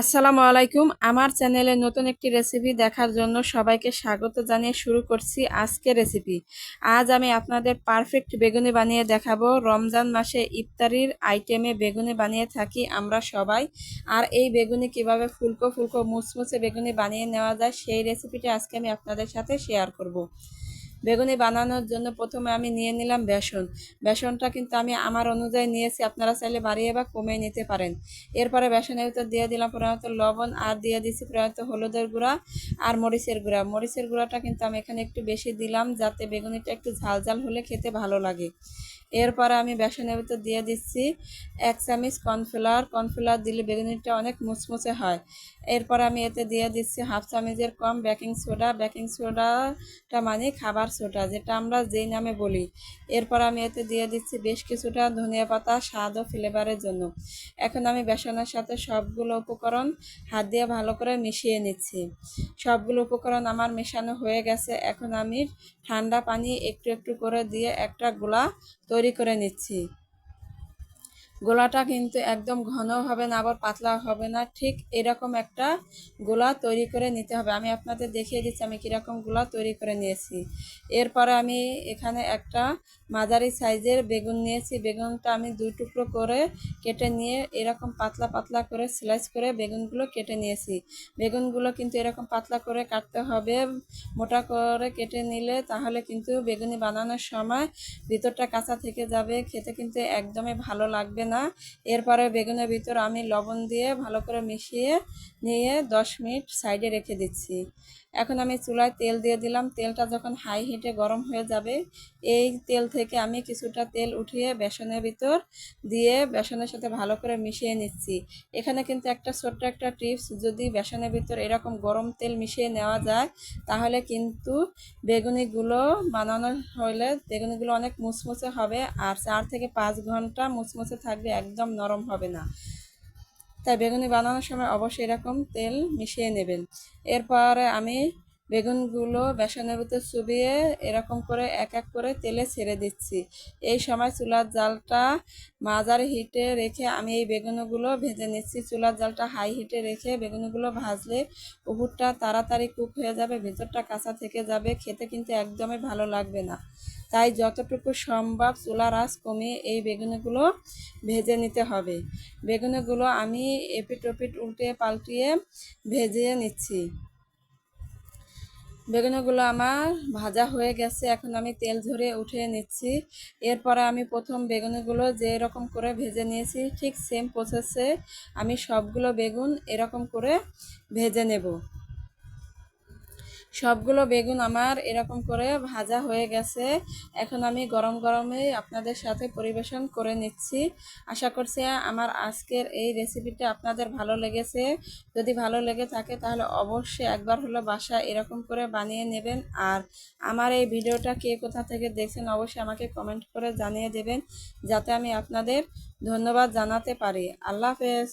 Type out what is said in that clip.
আসসালামু আলাইকুম। আমার চ্যানেলে নতুন একটি রেসিপি দেখার জন্য সবাইকে স্বাগত জানিয়ে শুরু করছি আজকে রেসিপি। আজ আমি আপনাদের পারফেক্ট বেগুনি বানিয়ে দেখাবো। রমজান মাসে ইফতারির আইটেমে বেগুনি বানিয়ে থাকি আমরা সবাই। আর এই বেগুনি কীভাবে ফুলকো ফুলকো মুচমুচে বেগুনি বানিয়ে নেওয়া যায় সেই রেসিপিটি আজকে আমি আপনাদের সাথে শেয়ার করব। বেগুনি বানানোর জন্য প্রথমে আমি নিয়ে নিলাম বেসন। বেসনটা কিন্তু আমি আমার অনুযায়ী নিয়েছি, আপনারা চাইলে বাড়িয়ে বা কমিয়ে নিতে পারেন। এরপরে বেসনের ভিতর দিয়ে দিলাম প্রধানত লবণ আর দিয়ে দিচ্ছি প্রধানত হলুদের গুঁড়া আর মরিচের গুঁড়া। মরিচের গুঁড়াটা কিন্তু আমি এখানে একটু বেশি দিলাম যাতে বেগুনিটা একটু ঝাল ঝাল হলে খেতে ভালো লাগে। এরপরে আমি বেসনের ভিতর দিয়ে দিচ্ছি এক চামচ কর্নফ্লাওয়ার। কর্নফ্লাওয়ার দিলে বেগুনিটা অনেক মুচমুচে হয়। এরপর আমি এতে দিয়ে দিচ্ছি হাফ চামিচের কম বেকিং সোডা। বেকিং সোডাটা মানে খাবার সোডা যেটা আমরা যেই নামে বলি। এরপর আমি এতে দিয়ে দিচ্ছি বেশ কিছুটা ধনিয়া পাতা, স্বাদ ও ফ্লেভারের জন্য। এখন আমি বেসনের সাথে সবগুলো উপকরণ হাত দিয়ে ভালো করে মিশিয়ে নিচ্ছি। সবগুলো উপকরণ আমার মেশানো হয়ে গেছে। এখন আমি ঠান্ডা পানি একটু একটু করে দিয়ে একটা গোলা তৈরি করে নিচ্ছি। গোলাটা কিন্তু একদম ঘন হবে না, আবার পাতলা হবে না। ঠিক এরকম একটা গোলা তৈরি করে নিতে হবে। আমি আপনাদের দেখিয়ে দিচ্ছি আমি কীরকম গোলা তৈরি করে নিয়েছি। এরপরে আমি এখানে একটা মাঝারি সাইজের বেগুন নিয়েছি। বেগুনটা আমি দুই টুকরো করে কেটে নিয়ে এরকম পাতলা পাতলা করে স্লাইস করে বেগুনগুলো কেটে নিয়েছি। বেগুনগুলো কিন্তু এরকম পাতলা করে কাটতে হবে। মোটা করে কেটে নিলে তাহলে কিন্তু বেগুনি বানানোর সময় ভিতরটা কাঁচা থেকে যাবে, খেতে কিন্তু একদমই ভালো লাগবে না। এরপরে বেগুনের ভিতর আমি লবণ দিয়ে ভালো করে মিশিয়ে নিয়ে দশ মিনিট সাইডে রেখে দিচ্ছি। এখন আমি চুলায় তেল দিয়ে দিলাম। তেলটা যখন হাই হিটে গরম হয়ে যাবে, এই তেল থেকে আমি কিছুটা তেল উঠিয়ে বেসনের ভিতর দিয়ে বেসনের সাথে ভালো করে মিশিয়ে নিচ্ছি। এখানে কিন্তু একটা ছোট্ট একটা টিপস যদি বেসনের ভিতর এরকম গরম তেল মিশিয়ে নেওয়া যায়, তাহলে কিন্তু বেগুনিগুলো বানানো হলে বেগুনিগুলো অনেক মুচমুচে হবে, আর চার থেকে পাঁচ ঘণ্টা মুচমুচে থাকবে। একদম নরম হবে না। তাই বেগুনি বানানোর সময় অবশ্যই এরকম তেল মিশিয়ে নেবেন। এরপর আমি বেগুনগুলো বেসনের ভিতর চুবিয়ে এরকম করে এক এক করে তেলে ছেড়ে দিচ্ছি। এই সময় চুলার জালটা মাজার হিটে রেখে আমি এই বেগুনগুলো ভেজে নিচ্ছি। চুলার জালটা হাই হিটে রেখে বেগুনগুলো ভাজলে উপরটা তাড়াতাড়ি কুক হয়ে যাবে, ভেতরটা কাঁচা থেকে যাবে, খেতে কিন্তু একদমই ভালো লাগবে না। তাই যতটুকু সম্ভব চুলার আঁচ কমিয়ে এই বেগুনগুলো ভেজে নিতে হবে। বেগুনগুলো আমি এপিট ওপিট উল্টে পাল্টিয়ে ভেজে নিচ্ছি। বেগুনগুলো আমার ভাজা হয়ে গেছে, এখন আমি তেল ঝরে উঠে নিচ্ছি। এরপরে আমি প্রথম বেগুনগুলো যে এরকম করে ভেজে নিয়েছি, ঠিক সেম প্রসেসে আমি সবগুলো বেগুন এরকম করে ভেজে নেব। সবগুলো বেগুন আমার এরকম করে ভাজা হয়ে গেছে। এখন আমি গরম গরমে আপনাদের সাথে পরিবেশন করে নিচ্ছি। আশা করছি আমার আজকের এই রেসিপিটা আপনাদের ভালো লেগেছে। যদি ভালো লেগে থাকে তাহলে অবশ্যই একবার হলো বাসা এরকম করে বানিয়ে নেবেন। আর আমার এই ভিডিওটা কে কোথা থেকে দেখছেন অবশ্যই আমাকে কমেন্ট করে জানিয়ে দেবেন। যাতে আমি আপনাদের ধন্যবাদ জানাতে পারি। আল্লাহ হাফেজ।